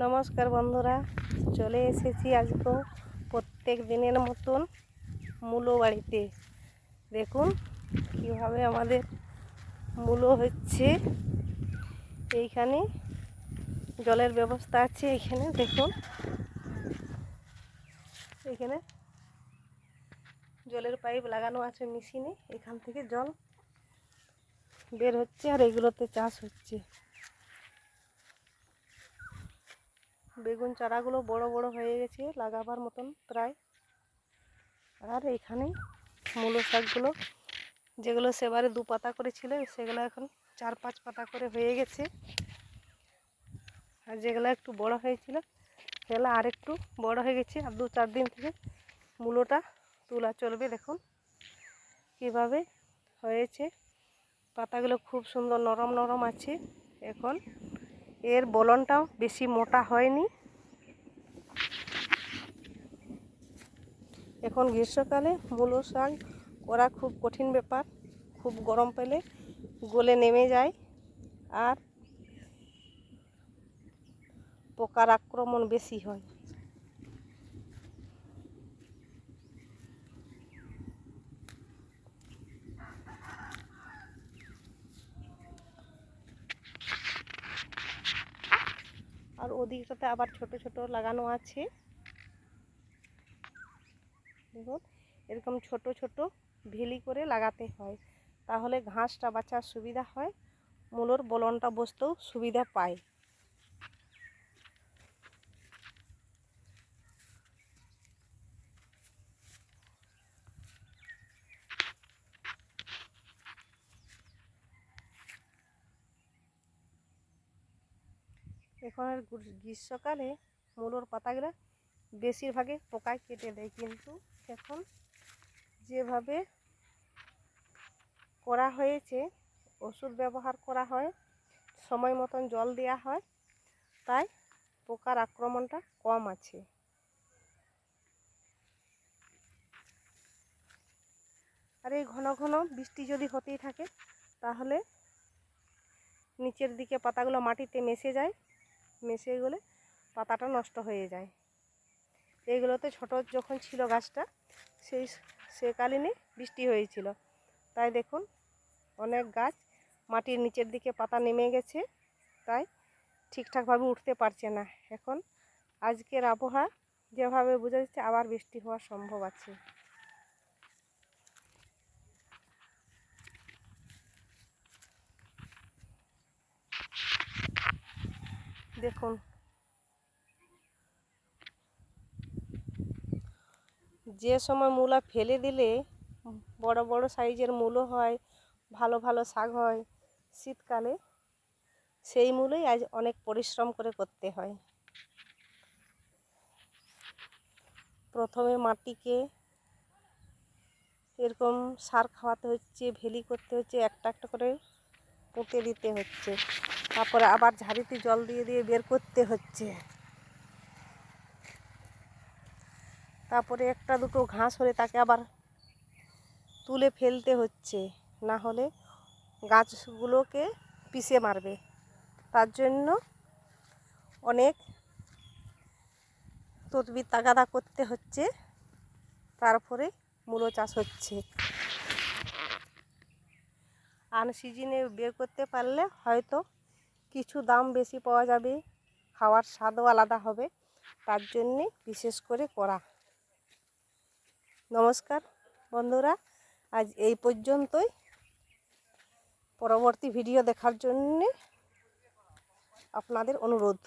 নমস্কার বন্ধুরা, চলে এসেছি আজকেও প্রত্যেক দিনের মতন মূলো বাড়িতে। দেখুন কীভাবে আমাদের মূলো হচ্ছে। এইখানে জলের ব্যবস্থা আছে এইখানে দেখুন। এখানে জলের পাইপ লাগানো আছে মেশিনে, এখান থেকে জল বের হচ্ছে আর এগুলোতে চাষ হচ্ছে। বেগুন চারাগুলো বড় বড় হয়ে গেছে, লাগাবার মতন প্রায়। আর এখানে মূলো শাকগুলো, যেগুলো সেবারে দু পাতা করেছিল সেগুলো এখন চার পাঁচ পাতা করে হয়ে গেছে। আর যেগুলো একটু বড় হয়েছিল, সেগুলো আর একটু বড় হয়ে গেছে। আর দু চার দিন থেকে মূলোটা তোলা চলবে, দেখুন কীভাবে হয়েছে। পাতাগুলো খুব সুন্দর নরম নরম আছে এখন। এর বলনটাও বেশি মোটা হয়নি। এখন গ্রীষ্মকালে মূলো শাক করা খুব কঠিন ব্যাপার, খুব গরম পেলে গলে নেমে যায়। আর পোকার আক্রমণ বেশি হয়। আর ওদিকটাতে আবার ছোট ছোট লাগানো আছে। দেখুন, এরকম ছোট ছোট ভেলি করে লাগাতে হয়। তাহলে ঘাসটা বাঁচার সুবিধা হয়, মূলর বলনটা বসতেও সুবিধা পায়। এখন আর গ্রীষ্মকালে মূলোর পাতাগুলো বেশিরভাগে পোকায় কেটে দেয়। কিন্তু এখন যেভাবে করা হয়েছে, ওষুধ ব্যবহার করা হয়, সময় মতন জল দেওয়া হয়, তাই পোকার আক্রমণটা কম আছে। আর এই ঘন ঘন বৃষ্টি যদি হতেই থাকে, তাহলে নিচের দিকে পাতাগুলো মাটিতে মেশে যায়। মিশে গেলে পাতাটা নষ্ট হয়ে যায়। এইগুলোতে ছোট যখন ছিল গাছটা, সেই সেকালীনে বৃষ্টি হয়েছিল। তাই দেখুন, অনেক গাছ মাটির নিচের দিকে পাতা নেমে গেছে, তাই ঠিকঠাকভাবে উঠতে পারছে না। এখন আজকের আবহাওয়া যেভাবে বোঝা যাচ্ছে, আবার বৃষ্টি হওয়ার সম্ভব আছে। দেখুন। যে সময় মূলা ফেলে দিলে বড় বড় সাইজের মূলো হয়, ভালো ভালো শাক হয়, শীতকালে সেই মূলোই আজ অনেক পরিশ্রম করে করতে হয়। প্রথমে মাটিকে এরকম সার খাওয়াতে হচ্ছে, ভেলি করতে হচ্ছে, একটা একটা করে পুঁতে দিতে হচ্ছে। তারপরে আবার ঝাড়িতে জল দিয়ে দিয়ে বের করতে হচ্ছে। তারপরে একটা দুটো ঘাস হলে তাকে আবার তুলে ফেলতে হচ্ছে, না হলে গাছগুলোকে পিষে মারবে। তার জন্য অনেক তদবির তাগাদা করতে হচ্ছে, তারপরে মূলো চাষ হচ্ছে। আন সিজনে বের করতে পারলে হয়তো কিছু দাম বেশি পাওয়া যাবে, খাওয়ার স্বাদও আলাদা হবে, তার জন্যে বিশেষ করে করা নমস্কার বন্ধুরা, আজ এই পর্যন্তই। পরবর্তী ভিডিও দেখার জন্যে আপনাদের অনুরোধ।